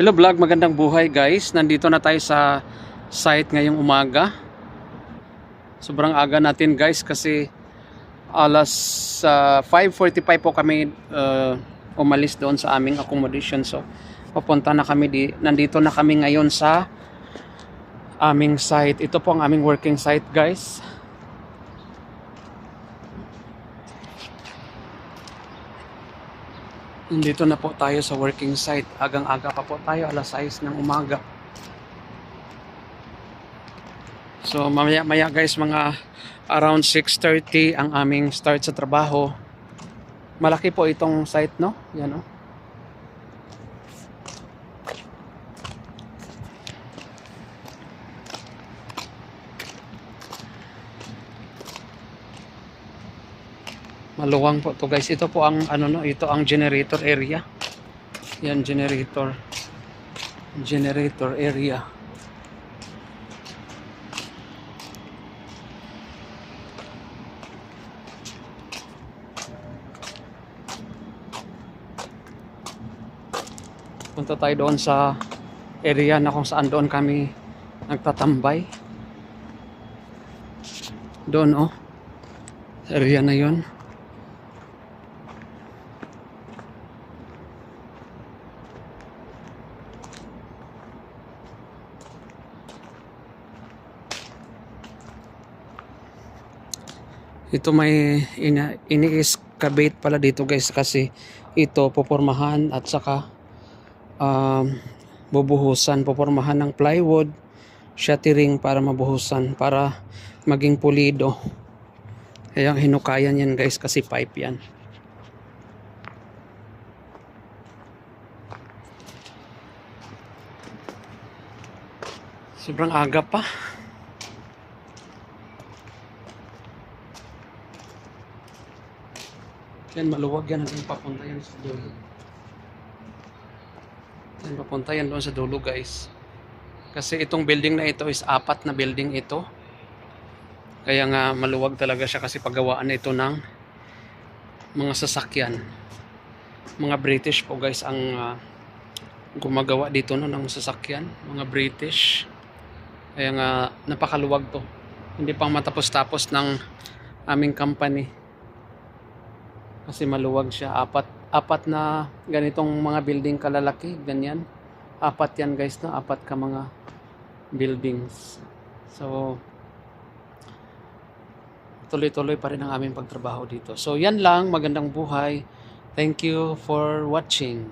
Hello vlog, magandang buhay guys. Nandito na tayo sa site ngayong umaga. Sobrang aga natin guys kasi alas ah, 5.45 po kami uh, umalis doon sa aming accommodation. So papunta na kami, di, nandito na kami ngayon sa aming site. Ito po ang aming working site guys. Nandito na po tayo sa working site. Agang-aga pa po tayo, alas 6 ng umaga. So mamaya maya guys, mga around 6.30 ang aming start sa trabaho. Malaki po itong site, no? Yan, no? Maluwang po to guys. Ito po ang ano no, ito ang generator area. Yan generator. Generator area. Punta tayo doon sa area na kung saan doon kami nagtatambay. Doon oh. Area na 'yon. Ito may ini-excavate pala dito guys kasi ito popormahan at saka um, bubuhusan, popormahan ng plywood, shattering para mabuhusan para maging pulido. Kaya hinukayan yan guys kasi pipe yan. Sobrang aga pa. Yan, maluwag yan. Hanggang papunta yan sa dulo. Yan, papunta yan doon sa dulo, guys. Kasi itong building na ito is apat na building ito. Kaya nga maluwag talaga siya kasi paggawaan na ito ng mga sasakyan. Mga British po guys ang ah, gumagawa dito no ng sasakyan. Mga British. Kaya nga napakaluwag to. Hindi pang matapos-tapos ng aming company kasi maluwag siya. Apat apat na ganitong mga building kalalaki ganyan. Apat yan guys no? Apat ka mga buildings. So tuloy-tuloy pa rin ang aming pagtrabaho dito. So yan lang. Magandang buhay. Thank you for watching